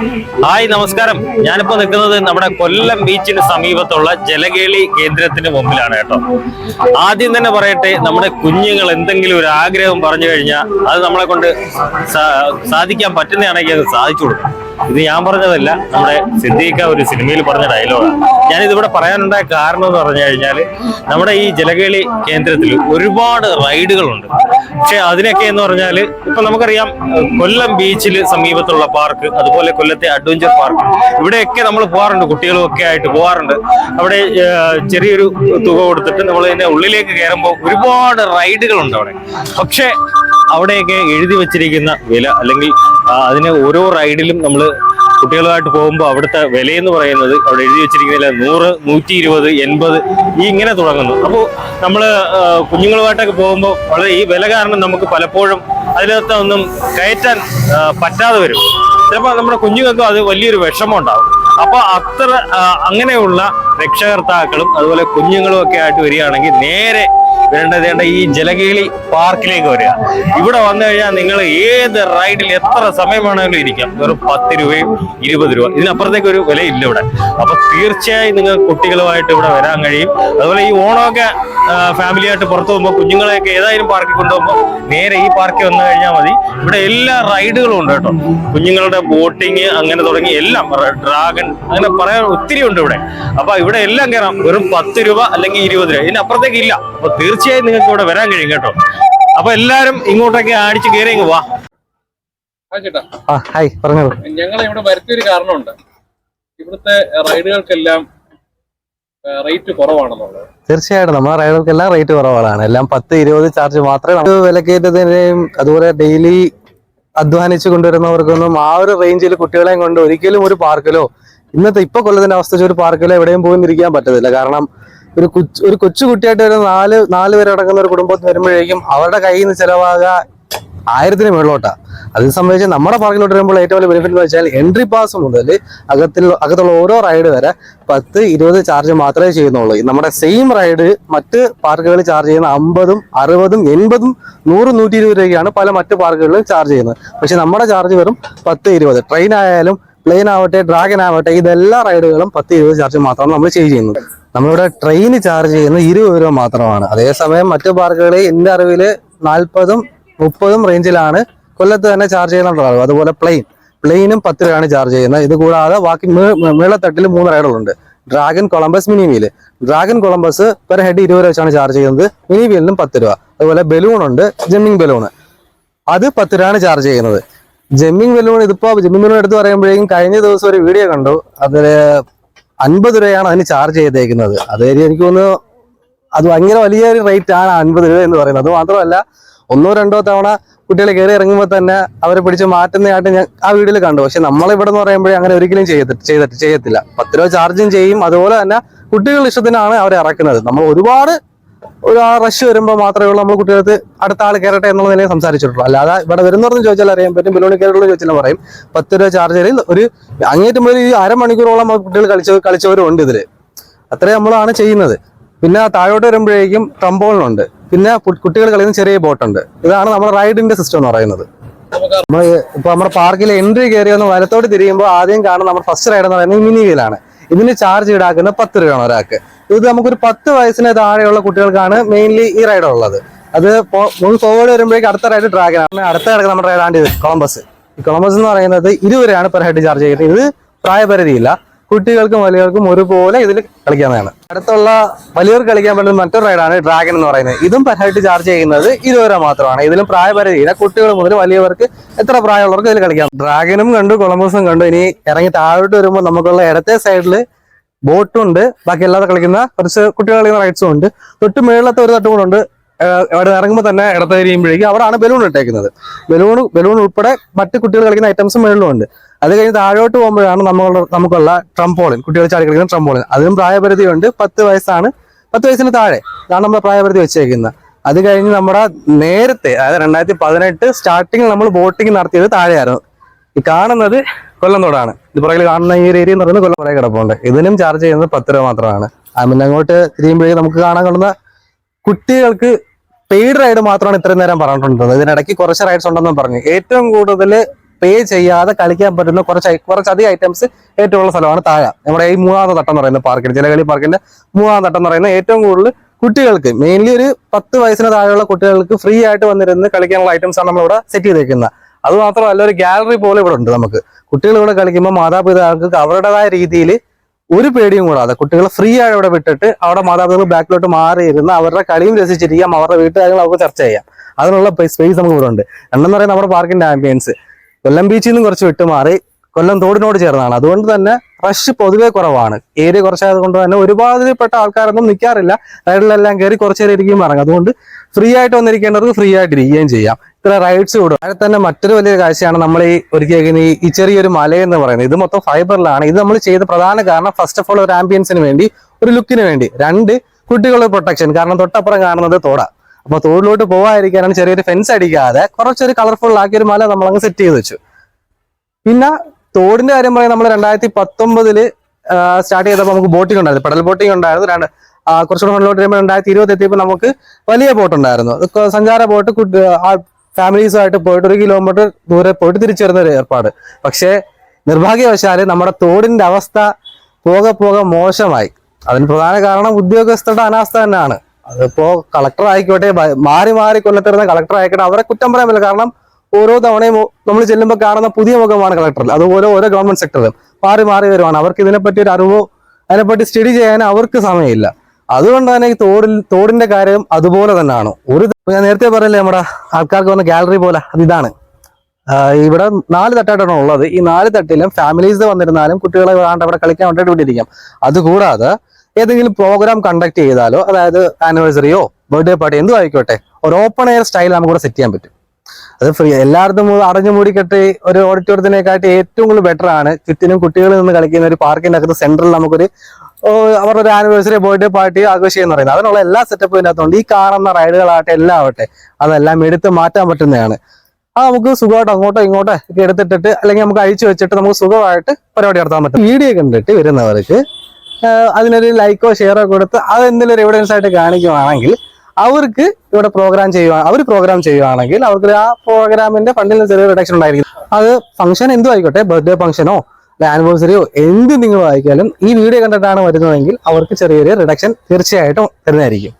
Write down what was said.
Hi നമസ്കാരം. ഞാനിപ്പോ നിൽക്കുന്നത് നമ്മുടെ കൊല്ലം ബീച്ചിന് സമീപത്തുള്ള ജലകേളി കേന്ദ്രത്തിന് മുമ്പിലാണ് കേട്ടോ. ആദ്യം തന്നെ പറയട്ടെ നമ്മുടെ കുഞ്ഞുങ്ങൾ എന്തെങ്കിലും ഒരു ആഗ്രഹം പറഞ്ഞു കഴിഞ്ഞാൽ അത് നമ്മളെ കൊണ്ട് സാധിക്കാൻ പറ്റുന്നതാണെങ്കിൽ അത് സാധിച്ചു കൊടുക്കും ഇത് ഞാൻ പറഞ്ഞതല്ല നമ്മുടെ സിദ്ദീഖ ഒരു സിനിമയിൽ പറഞ്ഞ ഡയലോഗാണ് ഞാനിതിവിടെ പറയാനുണ്ടായ കാരണം എന്ന് പറഞ്ഞു കഴിഞ്ഞാൽ നമ്മുടെ ഈ ജലകേളി കേന്ദ്രത്തിൽ ഒരുപാട് റൈഡുകളുണ്ട്. പക്ഷെ അതിനൊക്കെ എന്ന് പറഞ്ഞാൽ ഇപ്പൊ നമുക്കറിയാം കൊല്ലം ബീച്ചിൽ സമീപത്തുള്ള പാർക്ക് അതുപോലെ കൊല്ലത്തെ അഡ്വഞ്ചർ പാർക്ക് ഇവിടെയൊക്കെ നമ്മൾ പോകാറുണ്ട് കുട്ടികളും ഒക്കെ ആയിട്ട് പോകാറുണ്ട്. അവിടെ ചെറിയൊരു തുക കൊടുത്തിട്ട് നമ്മൾ ഇതിന്റെ ഉള്ളിലേക്ക് കയറുമ്പോൾ ഒരുപാട് റൈഡുകളുണ്ട് അവിടെ. പക്ഷെ അവിടെയൊക്കെ എഴുതി വെച്ചിരിക്കുന്ന വില അല്ലെങ്കിൽ അതിന് ഓരോ റൈഡിലും നമ്മൾ കുട്ടികളുമായിട്ട് പോകുമ്പോൾ അവിടുത്തെ വിലയെന്ന് പറയുന്നത് അവിടെ എഴുതി വെച്ചിരിക്കുന്നില്ല നൂറ് നൂറ്റി ഇരുപത് എൺപത് ഈ ഇങ്ങനെ തുടങ്ങുന്നു. അപ്പോൾ നമ്മൾ കുഞ്ഞുങ്ങളുമായിട്ടൊക്കെ പോകുമ്പോൾ വളരെ ഈ വില കാരണം നമുക്ക് പലപ്പോഴും അതിനകത്ത് ഒന്നും കയറ്റാൻ പറ്റാതെ വരും. ചിലപ്പോൾ നമ്മുടെ കുഞ്ഞുങ്ങൾക്കും അത് വലിയൊരു വിഷമം ഉണ്ടാവും. അപ്പോൾ അത്ര അങ്ങനെയുള്ള രക്ഷകർത്താക്കളും അതുപോലെ കുഞ്ഞുങ്ങളും ഒക്കെ ആയിട്ട് വരികയാണെങ്കിൽ നേരെ വേണ്ടത് വേണ്ട ഈ ജലകേളി പാർക്കിലേക്ക് വരിക. ഇവിടെ വന്നു കഴിഞ്ഞാൽ നിങ്ങൾ ഏത് റൈഡിൽ എത്ര സമയം വേണമെങ്കിലും ഇരിക്കാം. വെറും പത്ത് രൂപയും ഇരുപത് രൂപ. ഇതിനപ്പുറത്തേക്ക് ഒരു വിലയില്ല ഇവിടെ. അപ്പൊ തീർച്ചയായും നിങ്ങൾ കുട്ടികളുമായിട്ട് ഇവിടെ വരാൻ കഴിയും. അതുപോലെ ഈ ഓണമൊക്കെ ഫാമിലിയായിട്ട് പുറത്തു പോകുമ്പോൾ കുഞ്ഞുങ്ങളെയൊക്കെ ഏതായാലും പാർക്കിൽ കൊണ്ടുപോകുമ്പോൾ നേരെ ഈ പാർക്കിൽ വന്നു കഴിഞ്ഞാൽ മതി. ഇവിടെ എല്ലാ റൈഡുകളും ഉണ്ട് കേട്ടോ. കുഞ്ഞുങ്ങളുടെ ബോട്ടിങ് അങ്ങനെ തുടങ്ങി എല്ലാം. ഡ്രാഗൺ അങ്ങനെ പറയാൻ ഒത്തിരി ഉണ്ട് ഇവിടെ. അപ്പൊ ഇവിടെ എല്ലാം കയറാം. വെറും പത്ത് രൂപ അല്ലെങ്കിൽ ഇരുപത് രൂപ. ഇതിനപ്പുറത്തേക്ക് ഇല്ല. അപ്പൊ തീർച്ചയായും നിങ്ങൾക്ക് ഇവിടെ വരാൻ കഴിയും കേട്ടോ. അപ്പൊ എല്ലാരും ഇങ്ങോട്ടൊക്കെ അടിച്ച് കയറി ഇങ്ങ് വാ. ആ ചേട്ടാ. ആ ഹായ് പറഞ്ഞോളൂ. ഞങ്ങൾ ഇവിടെ വരുത്തിയൊരു കാരണമുണ്ട്. ഇവിടുത്തെ റൈഡുകൾക്കെല്ലാം റേറ്റ് കുറവാണെന്നുള്ളത്. തീർച്ചയായിട്ടും നമ്മുടെ റൈഡുകൾക്കെല്ലാം റേറ്റ് കുറവാണ്. എല്ലാം പത്ത് ഇരുപത് ചാർജ് മാത്രമേ നമുക്ക് വിലക്കയറ്റത്തിന്റെയും അതുപോലെ ഡെയിലി അധ്വാനിച്ചു കൊണ്ടുവരുന്നവർക്കൊന്നും ആ ഒരു റേഞ്ചിൽ കുട്ടികളെയും കൊണ്ട് ഒരിക്കലും ഒരു പാർക്കിലോ ഇന്നത്തെ ഇപ്പൊ കൊല്ലത്തിന്റെ അവസ്ഥ ഒരു പാർക്കിലോ എവിടെയും പോയി ഇരിക്കാൻ പറ്റത്തില്ല. കാരണം ഒരു കൊച്ചു ഒരു കൊച്ചു കുട്ടിയായിട്ട് ഒരു നാല് നാല് പേര് അടങ്ങുന്ന ഒരു കുടുംബത്തിൽ വരുമ്പോഴേക്കും അവരുടെ കയ്യിൽ നിന്ന് ചിലവാകുക ആയിരത്തിന് മുകളിലോട്ടാ അത് സംബന്ധിച്ച് നമ്മുടെ പാർക്കിലോട്ട് വരുമ്പോൾ ഏറ്റവും വലിയ ബെനിഫിറ്റ് എന്ന് വെച്ചാൽ എൻട്രി പാസ് മുതൽ അകത്തിൽ അകത്തുള്ള ഓരോ റൈഡ് വരെ പത്ത് ഇരുപത് ചാർജ് മാത്രമേ ചെയ്യുന്നുള്ളൂ. നമ്മുടെ സെയിം റൈഡ് മറ്റ് പാർക്കുകളിൽ ചാർജ് ചെയ്യുന്ന അമ്പതും അറുപതും എൺപതും നൂറും നൂറ്റി ഇരുപത് രൂപയ്ക്കാണ് പല മറ്റ് പാർക്കുകളിലും ചാർജ് ചെയ്യുന്നത്. പക്ഷെ നമ്മുടെ ചാർജ് വെറും പത്ത് ഇരുപത്. ട്രെയിൻ ആയാലും പ്ലെയിൻ ആവട്ടെ ഡ്രാഗൺ ആവട്ടെ ഇതെല്ലാ റൈഡുകളും പത്ത് ഇരുപത് ചാർജ് മാത്രമാണ് നമ്മൾ ചെയ്യുന്നത്. നമ്മളിവിടെ ട്രെയിൻ ചാർജ് ചെയ്യുന്നത് ഇരുപത് രൂപ മാത്രമാണ്. അതേസമയം മറ്റു പാർക്കുകളിൽ എന്റെ അറിവിൽ നാൽപ്പതും മുപ്പതും റേഞ്ചിലാണ് കൊല്ലത്ത് തന്നെ ചാർജ് ചെയ്യുന്നുണ്ടാവും അതുപോലെ പ്ലെയിൻ പ്ലെയിനും പത്ത് രൂപയാണ് ചാർജ് ചെയ്യുന്നത്. ഇത് കൂടാതെ ബാക്കി മേളത്തട്ടിൽ മൂന്ന് റൈഡുകളുണ്ട് dragon Columbus mini wheel dragon Columbus per head ഇരുപത് രൂപ വെച്ചാണ് ചാർജ് ചെയ്യുന്നത്. മിനി വീലിനും പത്ത് രൂപ. അതുപോലെ ബലൂൺ ഉണ്ട്. ജമ്മിങ് ബലൂൺ അത് പത്ത് രൂപയാണ് ചാർജ് ചെയ്യുന്നത്. ജമ്മിങ് ബലൂൺ ഇതിപ്പോ ജമ്മിങ് ബലൂൺ എടുത്ത് പറയുമ്പോഴേക്കും കഴിഞ്ഞ ദിവസം ഒരു വീഡിയോ കണ്ടു. അതിൽ അൻപത് രൂപയാണ് അതിന് ചാർജ് ചെയ്തേക്കുന്നത്. അത് എനിക്ക് ഒന്ന് അത് ഭയങ്കര വലിയൊരു റേറ്റ് ആണ് അൻപത് രൂപ എന്ന് പറയുന്നത്. അത് മാത്രമല്ല ഒന്നോ രണ്ടോ തവണ കുട്ടികളെ കയറി ഇറങ്ങുമ്പോൾ തന്നെ അവരെ പിടിച്ച് മാറ്റുന്നതായിട്ട് ഞാൻ ആ വീഡിയോയിൽ കണ്ടു. പക്ഷെ നമ്മളിവിടെ എന്ന് പറയുമ്പോഴേ അങ്ങനെ ഒരിക്കലും ചെയ്തിട്ട് ചെയ്തിട്ട് ചെയ്യത്തില്ല. പത്ത് രൂപ ചാർജും ചെയ്യും. അതുപോലെ തന്നെ കുട്ടികളുടെ ഇഷ്ടത്തിനാണ് അവരെ ഇറക്കുന്നത്. നമ്മൾ ഒരുപാട് ഒരു ആ റഷ് വരുമ്പോൾ മാത്രമേ ഉള്ളൂ നമ്മൾ കുട്ടികൾക്ക് അടുത്ത ആൾ കയറട്ടെ എന്നുള്ള നിലയിൽ സംസാരിച്ചിട്ടുള്ളൂ. അല്ലാതെ ഇവിടെ വരുന്നവർന്ന് ചോദിച്ചാൽ അറിയാൻ പറ്റും ബലൂണി കയറുള്ള ചോദിച്ചാൽ പറയും. പത്ത് രൂപ ചാർജറിൽ ഒരു അങ്ങേറ്റം ഒരു അരമണിക്കൂറോളം കുട്ടികൾ കളിച്ച കളിച്ചവരും ഉണ്ട് ഇതിൽ. അത്രേ നമ്മളാണ് ചെയ്യുന്നത്. പിന്നെ താഴോട്ട് വരുമ്പോഴേക്കും ട്രംബോളിനുണ്ട് പിന്നെ കുട്ടികൾ കളിക്കുന്ന ചെറിയ ബോട്ടുണ്ട്. ഇതാണ് നമ്മുടെ റൈഡിന്റെ സിസ്റ്റം എന്ന് പറയുന്നത്. നമ്മൾ ഇപ്പൊ നമ്മുടെ പാർക്കിൽ എൻട്രി കയറി ഒന്ന് വലത്തോട്ട് തിരിയുമ്പോൾ ആദ്യം കാണുന്ന നമ്മുടെ ഫസ്റ്റ് റൈഡ് എന്ന് പറയുന്നത് മിനി വീലാണ് ഇതിന് ചാർജ് ഈടാക്കുന്നത് പത്ത് രൂപയാണ് ഒരാൾക്ക്. ഇത് നമുക്കൊരു പത്ത് വയസ്സിന് താഴെയുള്ള കുട്ടികൾക്കാണ് മെയിൻലി ഈ റൈഡ് ഉള്ളത്. അത് ഫോർവേഡ് വരുമ്പോഴേക്കും അടുത്ത റൈഡ് ഡ്രാഗൺ ആണ്. അടുത്ത കിടക്കുന്ന നമ്മുടെ റൈഡാണ് കൊളംബസ് ഈ കൊളംബസ് എന്ന് പറയുന്നത് ഇരുവരെയാണ് പെർ ഹെഡ് ചാർജ് ചെയ്യുന്നത്. ഇത് പ്രായപരിധിയില്ല. കുട്ടികൾക്കും വലിയവർക്കും ഒരുപോലെ ഇതിൽ കളിക്കാവുന്നതാണ്. അടുത്തുള്ള വലിയവർക്ക് കളിക്കാൻ പറ്റുന്ന മറ്റൊരു റൈഡാണ് ഡ്രാഗൺ എന്ന് പറയുന്നത്. ഇതും പെർ ഹെഡ് ചാർജ് ചെയ്യുന്നത് ഇരുപത് രൂപ മാത്രമാണ്. ഇതിലും പ്രായപരിധിയില്ല. കുട്ടികൾ മുതൽ വലിയവർക്ക് എത്ര പ്രായമുള്ളവർക്ക് ഇതിൽ കളിക്കാം. ഡ്രാഗനും കണ്ടു കൊളംബസും കണ്ടു. ഇനി ഇറങ്ങി താഴോട്ട് വരുമ്പോൾ നമുക്കുള്ള ഇടത്തെ സൈഡിൽ ബോട്ടും ഉണ്ട്. ബാക്കി അല്ലാതെ കളിക്കുന്ന കുറച്ച് കുട്ടികൾ കളിക്കുന്ന റൈഡ്സും ഉണ്ട്. തൊട്ട് മേളിലത്തെ ഒരു തട്ടും കൂടെ ഉണ്ട്. അവിടെ ഇറങ്ങുമ്പോൾ തന്നെ ഇടത്ത് കഴിയുമ്പോഴേക്കും അവിടെയാണ് ബലൂൺ ഇട്ടേക്കുന്നത്. ബലൂൺ ബലൂൺ ഉൾപ്പെടെ മറ്റ് കുട്ടികൾ കളിക്കുന്ന ഐറ്റംസും മേളിലും ഉണ്ട്. അത് കഴിഞ്ഞ് താഴോട്ട് പോകുമ്പോഴാണ് നമ്മളുടെ നമുക്കുള്ള ട്രംപോളിൻ കുട്ടികൾ ചാടി കളിക്കുന്ന ട്രംപോളിൻ അതിനും പ്രായപരിധിയുണ്ട് പത്ത് വയസ്സാണ്. പത്ത് വയസ്സിന് താഴെ. ഇതാണ് നമ്മുടെ പ്രായപരിധി വെച്ചേക്കുന്നത്. അത് കഴിഞ്ഞ് നമ്മുടെ നേരത്തെ അതായത് രണ്ടായിരത്തി പതിനെട്ട് സ്റ്റാർട്ടിങ്ങിൽ നമ്മൾ ബോട്ടിംഗ് നടത്തിയത് താഴെയായിരുന്നു. ഈ കാണുന്നത് കൊല്ലന്തോടാണ് ഇത് പുറകിൽ കാണുന്ന ഈ ഒരു ഏരിയ എന്ന് പറയുന്നത് കൊല്ലം പുറകെ കിടപ്പുണ്ട്. ഇതിനും ചാർജ് ചെയ്യുന്നത് പത്ത് രൂപ മാത്രമാണ്. പിന്നെ അങ്ങോട്ട് തിരിയുമ്പോഴേ നമുക്ക് കാണാൻ കൊള്ളുന്ന കുട്ടികൾക്ക് പെയ്ഡ് റൈഡ് മാത്രമാണ് ഇത്രയും നേരം പറഞ്ഞിട്ടുള്ളത് ഇതിനിടയ്ക്ക് കുറച്ച് റൈഡ്സ് ഉണ്ടെന്നും പറഞ്ഞു. ഏറ്റവും കൂടുതൽ പേ ചെയ്യാതെ കളിക്കാൻ പറ്റുന്ന കുറച്ച് കുറച്ച് കുറച്ചധികം ഐറ്റംസ് ഏറ്റവും ഉള്ള സ്ഥലമാണ് താഴെ. നമ്മുടെ ഈ മൂന്നാമത്തെ തട്ടം എന്ന് പറയുന്ന പാർക്കിൽ ജലകളി പാർക്കിന്റെ മൂന്നാം തട്ടം എന്ന് പറയുന്ന ഏറ്റവും കൂടുതൽ കുട്ടികൾക്ക്. മെയിൻലി ഒരു പത്ത് വയസ്സിന് താഴെയുള്ള കുട്ടികൾക്ക് ഫ്രീ ആയിട്ട് വന്നിരുന്ന് കളിക്കാനുള്ള ഐറ്റംസ് ആണ് നമ്മളിവിടെ സെറ്റ് ചെയ്തേക്കുന്നത്. അത് മാത്രമല്ല ഒരു ഗാലറി പോലെ ഇവിടെ ഉണ്ട് നമുക്ക്. കുട്ടികൾ ഇവിടെ കളിക്കുമ്പോൾ മാതാപിതാക്കൾക്ക് അവരുടേതായ രീതിയിൽ ഒരു പേടിയും കൂടാതെ കുട്ടികളെ ഫ്രീ ആയി അവിടെ വിട്ടിട്ട് അവിടെ മാതാപിതാക്കൾ ബാക്കിലോട്ട് മാറിയിരുന്ന് അവരുടെ കളിയും രസിച്ചിരിക്കാം അവരുടെ വീട്ടുകാര്യങ്ങൾ അവർക്ക് ചർച്ച ചെയ്യാം. അതിനുള്ള സ്പേസ് നമുക്ക് ഇവിടെ ഉണ്ട്. രണ്ടെന്ന് പറയുന്നത് നമ്മുടെ പാർക്കിന്റെ ആംബിയൻസ് കൊല്ലം ബീച്ചിൽ നിന്നും കുറച്ച് വിട്ടുമാറി കൊല്ലം തോടിനോട് ചേർന്നാണ്. അതുകൊണ്ട് തന്നെ റഷ് പൊതുവെ കുറവാണ്. ഏരിയ കുറച്ചായത് കൊണ്ട് തന്നെ ഒരുപാടുപെട്ട ആൾക്കാരൊന്നും നിൽക്കാറില്ല റൈഡിലെല്ലാം കയറി കുറച്ച് നേരം ഇരിക്കും ഇറങ്ങും അതുകൊണ്ട് ഫ്രീ ആയിട്ട് വന്നിരിക്കേണ്ടവർക്ക് ഫ്രീ ആയിട്ട് ഇരിക്കുകയും ചെയ്യാം. ഇത്ര റൈഡ്സ് കൂടും അതിൽ തന്നെ മറ്റൊരു വലിയ കാഴ്ചയാണ് നമ്മൾ ഈ ഒരുക്കിയേക്കുന്ന ഈ- ചെറിയൊരു മല എന്ന് പറയുന്നത്. ഇത് മൊത്തം ഫൈബറിലാണ് ഇത് നമ്മൾ ചെയ്ത പ്രധാന കാരണം ഫസ്റ്റ് ഓഫ് ഓൾ ഒരു ആംബിയൻസിന് വേണ്ടി ഒരു ലുക്കിന് വേണ്ടി. രണ്ട് കുട്ടികളുടെ പ്രൊട്ടക്ഷൻ കാരണം തൊട്ടപ്പുറം കാണുന്നത് തോട. അപ്പൊ തോടിലോട്ട് പോകാതിരിക്കാനാണ് ചെറിയൊരു ഫെൻസ് അടിക്കാതെ കുറച്ചൊരു കളർഫുൾ ആക്കിയ ഒരു മല നമ്മൾ അങ്ങ് സെറ്റ് ചെയ്ത് വെച്ചു. പിന്നെ തോടിന്റെ കാര്യം പറയാൻ നമ്മൾ രണ്ടായിരത്തി പത്തൊമ്പതിൽ സ്റ്റാർട്ട് ചെയ്തപ്പോൾ നമുക്ക് ബോട്ടിംഗ് ഉണ്ടായിരുന്നു. പെഡൽ ബോട്ടിംഗ് ഉണ്ടായിരുന്നു. രണ്ട് കുറച്ചുകൂടെ മുന്നോട്ട് വരുമ്പോൾ രണ്ടായിരത്തി ഇരുപത്തി എത്തിയപ്പോൾ നമുക്ക് വലിയ ബോട്ട് ഉണ്ടായിരുന്നു. സഞ്ചാര ബോട്ട് ഫാമിലീസുമായിട്ട് പോയിട്ട് ഒരു കിലോമീറ്റർ ദൂരെ പോയിട്ട് തിരിച്ചു വരുന്ന ഒരു ഏർപ്പാട്. പക്ഷേ നിർഭാഗ്യവശാൽ നമ്മുടെ തോടിന്റെ അവസ്ഥ പോകെ പോകെ മോശമായി. അതിന് പ്രധാന കാരണം ഉദ്യോഗസ്ഥരുടെ അനാസ്ഥ തന്നെയാണ്. അതിപ്പോ കളക്ടർ ആയിക്കോട്ടെ മാറി മാറി കൊല്ലത്തിരുന്ന കളക്ടർ ആയിക്കോട്ടെ അവരെ കുറ്റം പറയാൻ പറ്റില്ല. കാരണം ഓരോ തവണയും നമ്മൾ ചെല്ലുമ്പോൾ കാണുന്ന പുതിയ മുഖമാണ് കളക്ടറിൽ അതുപോലെ ഓരോ ഗവൺമെന്റ് സെക്ടറിലും മാറി മാറി വരുവാണ്. അവർക്ക് ഇതിനെപ്പറ്റി ഒരു അറിവോ അതിനെപ്പറ്റി സ്റ്റഡി ചെയ്യാൻ അവർക്ക് സമയമില്ല. അതുകൊണ്ട് തന്നെ ഈ തോടിൽ തോടിന്റെ കാര്യം അതുപോലെ തന്നെയാണ്. ഒരു ഞാൻ നേരത്തെ പറയല്ലേ നമ്മുടെ ആൾക്കാർക്ക് വന്ന ഗാലറി പോലെ അത് ഇതാണ്. ഇവിടെ നാല് തട്ടായിട്ടാണ് ഉള്ളത്. ഈ നാല് തട്ടിലും ഫാമിലീസ് വന്നിരുന്നാലും കുട്ടികളെ വേണ്ട അവിടെ കളിക്കാൻ വേണ്ടിയിട്ട് വിട്ടിരിക്കാം അതുകൂടാതെ ഏതെങ്കിലും പ്രോഗ്രാം കണ്ടക്ട് ചെയ്താലോ അതായത് ആനിവേഴ്സറിയോ ബർത്ത്ഡേ പാർട്ടി എന്തും ആയിക്കോട്ടെ ഒരു ഓപ്പൺ എയർ സ്റ്റൈൽ നമുക്ക് ഇവിടെ സെറ്റ് ചെയ്യാൻ പറ്റും. അത് ഫ്രീ എല്ലായിടത്തും അടഞ്ഞു മൂടിക്കെട്ടി ഒരു ഓഡിറ്റോറിയത്തിനെക്കാട്ടി ഏറ്റവും കൂടുതൽ ബെറ്റർ ആണ്. ചുറ്റിനും കുട്ടികളിൽ നിന്ന് കളിക്കുന്ന ഒരു പാർക്കിന്റെ അകത്ത് സെന്ററിൽ നമുക്കൊരു അവരുടെ ഒരു ആനിവേഴ്സറി ബർത്ത്ഡേ പാർട്ടി ആഘോഷിക്കുക പറയുന്നത്. അതിനുള്ള എല്ലാ സെറ്റപ്പും ഇതിനകത്തുണ്ട്. ഈ കാണുന്ന റൈഡുകളാകട്ടെ എല്ലാം ആവട്ടെ അതെല്ലാം എടുത്ത് മാറ്റാൻ പറ്റുന്നതാണ്. ആ നമുക്ക് സുഖമായിട്ട് അങ്ങോട്ടോ ഇങ്ങോട്ടോ ഒക്കെ എടുത്തിട്ടിട്ട് അല്ലെങ്കിൽ നമുക്ക് അഴിച്ചു വെച്ചിട്ട് നമുക്ക് സുഖമായിട്ട് പരിപാടി നടത്താൻ പറ്റും. വീഡിയോ കണ്ടിട്ട് വരുന്നവർക്ക് അതിനൊരു ലൈക്കോ ഷെയറോ കൊടുത്ത് അത് എന്തെങ്കിലും ഒരു എവിഡൻസ് ആയിട്ട് കാണിക്കുവാണെങ്കിൽ അവർക്ക് ഇവിടെ പ്രോഗ്രാം ചെയ്യുക അവർ പ്രോഗ്രാം ചെയ്യുവാണെങ്കിൽ അവർക്ക് ആ പ്രോഗ്രാമിന്റെ ഫണ്ടിൽ ചെറിയ റിഡക്ഷൻ ഉണ്ടായിരിക്കും. അത് ഫംഗ്ഷൻ എന്തു ആയിക്കോട്ടെ ബർത്ത്ഡേ ഫംഗ്ഷനോ ആനിവേഴ്സറിയോ എന്ത് നിങ്ങൾ വായിക്കാലും ഈ വീഡിയോ കണ്ടിട്ടാണ് വരുന്നതെങ്കിൽ അവർക്ക് ചെറിയൊരു റിഡക്ഷൻ തീർച്ചയായിട്ടും തരുന്നതായിരിക്കും.